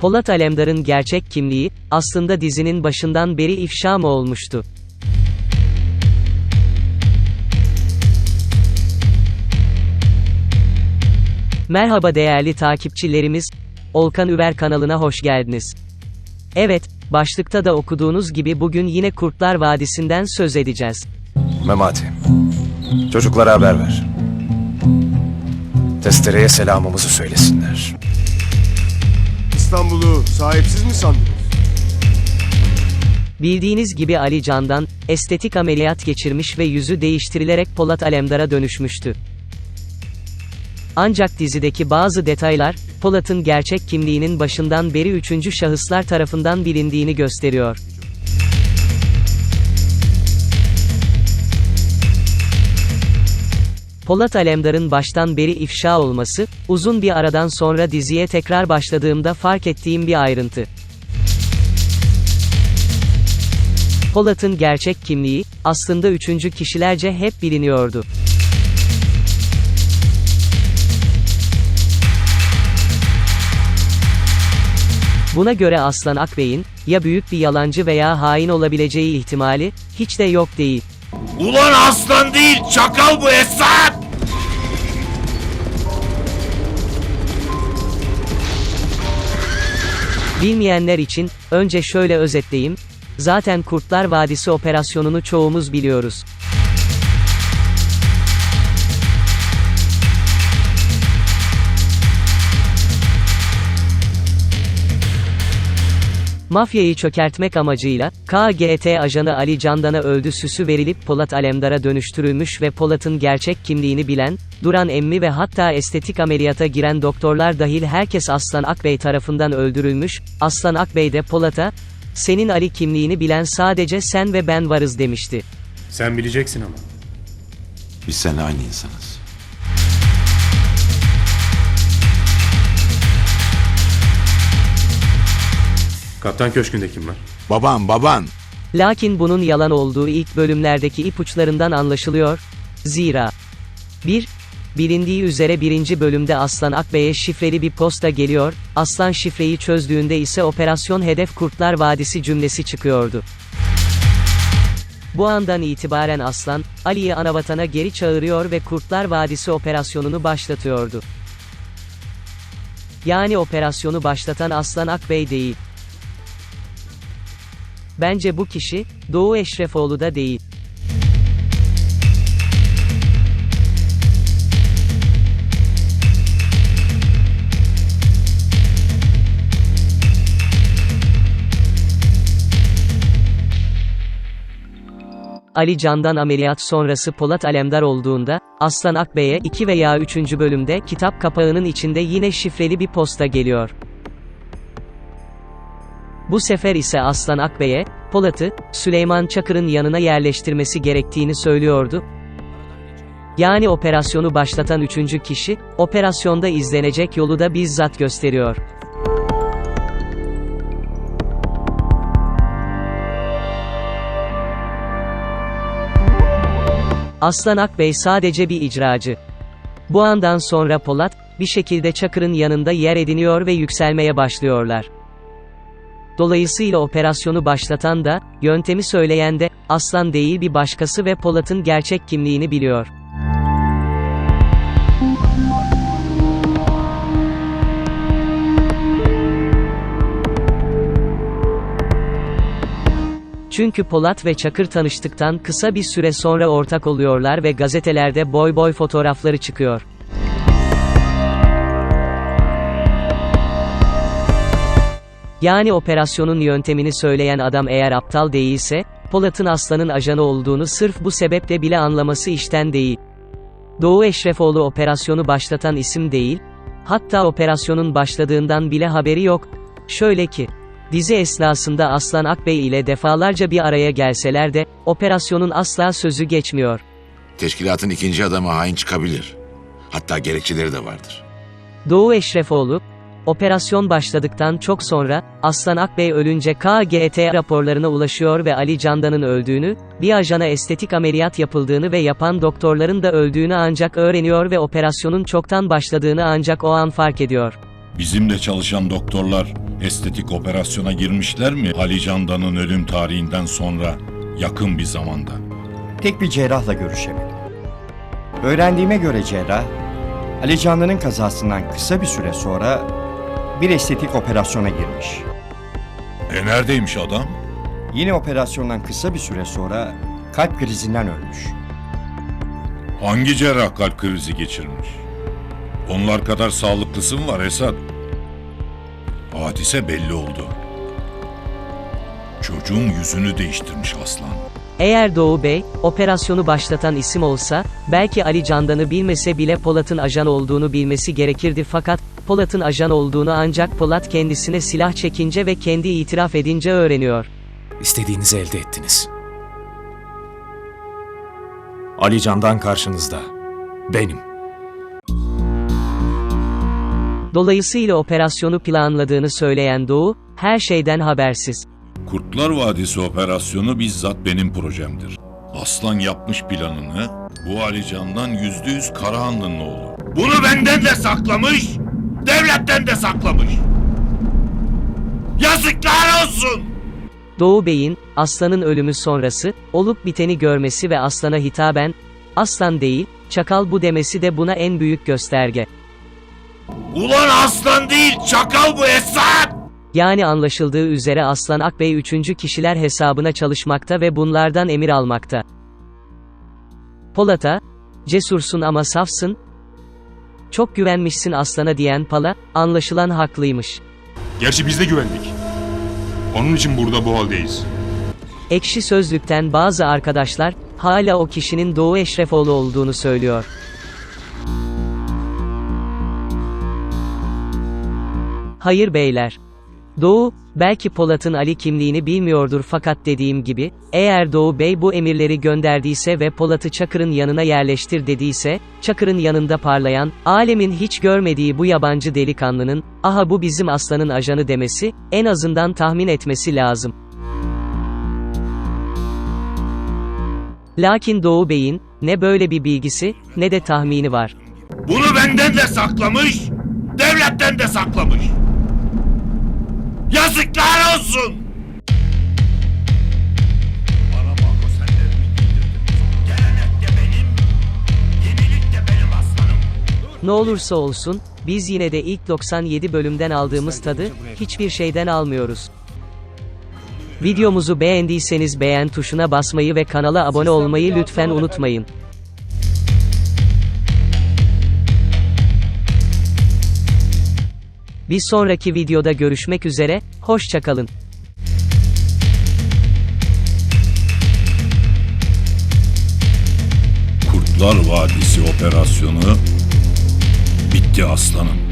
Polat Alemdar'ın gerçek kimliği, aslında dizinin başından beri ifşa mı olmuştu? Merhaba değerli takipçilerimiz, Olkan Üver kanalına hoş geldiniz. Evet, başlıkta da okuduğunuz gibi bugün yine Kurtlar Vadisi'nden söz edeceğiz. Memati. Çocuklara haber ver. Testereye selamımızı söylesinler. İstanbul'u sahipsiz mi sandınız? Bildiğiniz gibi Ali Can'dan, estetik ameliyat geçirmiş ve yüzü değiştirilerek Polat Alemdar'a dönüşmüştü. Ancak dizideki bazı detaylar, Polat'ın gerçek kimliğinin başından beri üçüncü şahıslar tarafından bilindiğini gösteriyor. Polat Alemdar'ın baştan beri ifşa olması, uzun bir aradan sonra diziye tekrar başladığımda fark ettiğim bir ayrıntı. Polat'ın gerçek kimliği, aslında üçüncü kişilerce hep biliniyordu. Buna göre Aslan Akbey'in, ya büyük bir yalancı veya hain olabileceği ihtimali, hiç de yok değil. Ulan aslan değil çakal bu Esat! Bilmeyenler için, önce şöyle özetleyeyim, zaten Kurtlar Vadisi operasyonunu çoğumuz biliyoruz. Mafyayı çökertmek amacıyla, KGT ajanı Ali Candan'a öldü süsü verilip Polat Alemdar'a dönüştürülmüş ve Polat'ın gerçek kimliğini bilen, Duran Emmi ve hatta estetik ameliyata giren doktorlar dahil herkes Aslan Akbey tarafından öldürülmüş, Aslan Akbey de Polat'a, senin Ali kimliğini bilen sadece sen ve ben varız demişti. Sen bileceksin ama. Biz seninle aynı insanız. Kaptan Köşkü'nde kim var? Baban baban. Lakin bunun yalan olduğu ilk bölümlerdeki ipuçlarından anlaşılıyor. Zira 1. Bilindiği üzere birinci bölümde Aslan Akbey'e şifreli bir posta geliyor, Aslan şifreyi çözdüğünde ise operasyon hedef Kurtlar Vadisi cümlesi çıkıyordu. Bu andan itibaren Aslan, Ali'yi anavatana geri çağırıyor ve Kurtlar Vadisi operasyonunu başlatıyordu. Yani operasyonu başlatan Aslan Akbey değil. Bence bu kişi, Doğu Eşrefoğlu da değil. Ali Candan ameliyat sonrası Polat Alemdar olduğunda, Aslan Akbey'e 2 veya 3. bölümde kitap kapağının içinde yine şifreli bir posta geliyor. Bu sefer ise Aslan Akbey'e, Polat'ı, Süleyman Çakır'ın yanına yerleştirmesi gerektiğini söylüyordu. Yani operasyonu başlatan üçüncü kişi, operasyonda izlenecek yolu da bizzat gösteriyor. Aslan Akbey sadece bir icracı. Bu andan sonra Polat, bir şekilde Çakır'ın yanında yer ediniyor ve yükselmeye başlıyorlar. Dolayısıyla operasyonu başlatan da, yöntemi söyleyen de, Aslan değil bir başkası ve Polat'ın gerçek kimliğini biliyor. Çünkü Polat ve Çakır tanıştıktan kısa bir süre sonra ortak oluyorlar ve gazetelerde boy boy fotoğrafları çıkıyor. Yani operasyonun yöntemini söyleyen adam eğer aptal değilse, Polat'ın aslanın ajanı olduğunu sırf bu sebeple bile anlaması işten değil. Doğu Eşrefoğlu operasyonu başlatan isim değil, hatta operasyonun başladığından bile haberi yok. Şöyle ki, dizi esnasında Aslan Akbey ile defalarca bir araya gelseler de, operasyonun asla sözü geçmiyor. Teşkilatın ikinci adamı hain çıkabilir. Hatta gerekçeleri de vardır. Doğu Eşrefoğlu, operasyon başladıktan çok sonra, Aslan Akbey ölünce KGT raporlarına ulaşıyor ve Ali Candan'ın öldüğünü, bir ajana estetik ameliyat yapıldığını ve yapan doktorların da öldüğünü ancak öğreniyor ve operasyonun çoktan başladığını ancak o an fark ediyor. Bizimle çalışan doktorlar Estetik operasyona girmişler mi Ali Candan'ın ölüm tarihinden sonra yakın bir zamanda? Tek bir cerrahla görüşemedim. Öğrendiğime göre cerrah, Ali Canlı'nın kazasından kısa bir süre sonra bir estetik operasyona girmiş. E neredeymiş adam? Yine operasyondan kısa bir süre sonra kalp krizinden ölmüş. Hangi cerrah kalp krizi geçirmiş? Onlar kadar sağlıklısı mı var Esat? Hadise belli oldu. Çocuğun yüzünü değiştirmiş aslan. Eğer Doğu Bey, operasyonu başlatan isim olsa, belki Ali Candan'ı bilmese bile Polat'ın ajan olduğunu bilmesi gerekirdi fakat, Polat'ın ajan olduğunu ancak Polat kendisine silah çekince ve kendi itiraf edince öğreniyor. İstediğinizi elde ettiniz. Ali Candan karşınızda. Benim. Dolayısıyla operasyonu planladığını söyleyen Doğu, her şeyden habersiz. Kurtlar Vadisi operasyonu bizzat benim projemdir. Aslan yapmış planını, bu Ali Can'dan yüzde yüz Karahanlı'nın oğlu. Bunu benden de saklamış, devletten de saklamış. Yazıklar olsun! Doğu Bey'in, Aslan'ın ölümü sonrası, olup biteni görmesi ve Aslan'a hitaben, Aslan değil, Çakal bu demesi de buna en büyük gösterge. Ulan aslan değil, çakal bu Esat! Yani anlaşıldığı üzere Aslan Akbey üçüncü kişiler hesabına çalışmakta ve bunlardan emir almakta. Polat'a, cesursun ama safsın, çok güvenmişsin Aslan'a diyen Pala, anlaşılan haklıymış. Gerçi biz de güvendik. Onun için burada bu haldeyiz. Ekşi Sözlük'ten bazı arkadaşlar, hala o kişinin Doğu Eşrefoğlu olduğunu söylüyor. Hayır beyler. Doğu, belki Polat'ın Ali kimliğini bilmiyordur fakat dediğim gibi, eğer Doğu Bey bu emirleri gönderdiyse ve Polat'ı Çakır'ın yanına yerleştir dediyse, Çakır'ın yanında parlayan, alemin hiç görmediği bu yabancı delikanlının, aha bu bizim aslanın ajanı demesi, en azından tahmin etmesi lazım. Lakin Doğu Bey'in, ne böyle bir bilgisi, ne de tahmini var. Bunu benden de saklamış, devletten de saklamış. Yazıklar olsun! Bana bak o senlerini giydirdin. Gelenek de benim, yenilik de benim aslanım. Ne olursa olsun, biz yine de ilk 97 bölümden aldığımız tadı, hiçbir şeyden almıyoruz. Videomuzu beğendiyseniz beğen tuşuna basmayı ve kanala abone olmayı lütfen unutmayın. Bir sonraki videoda görüşmek üzere, hoşçakalın. Kurtlar Vadisi operasyonu bitti aslanım.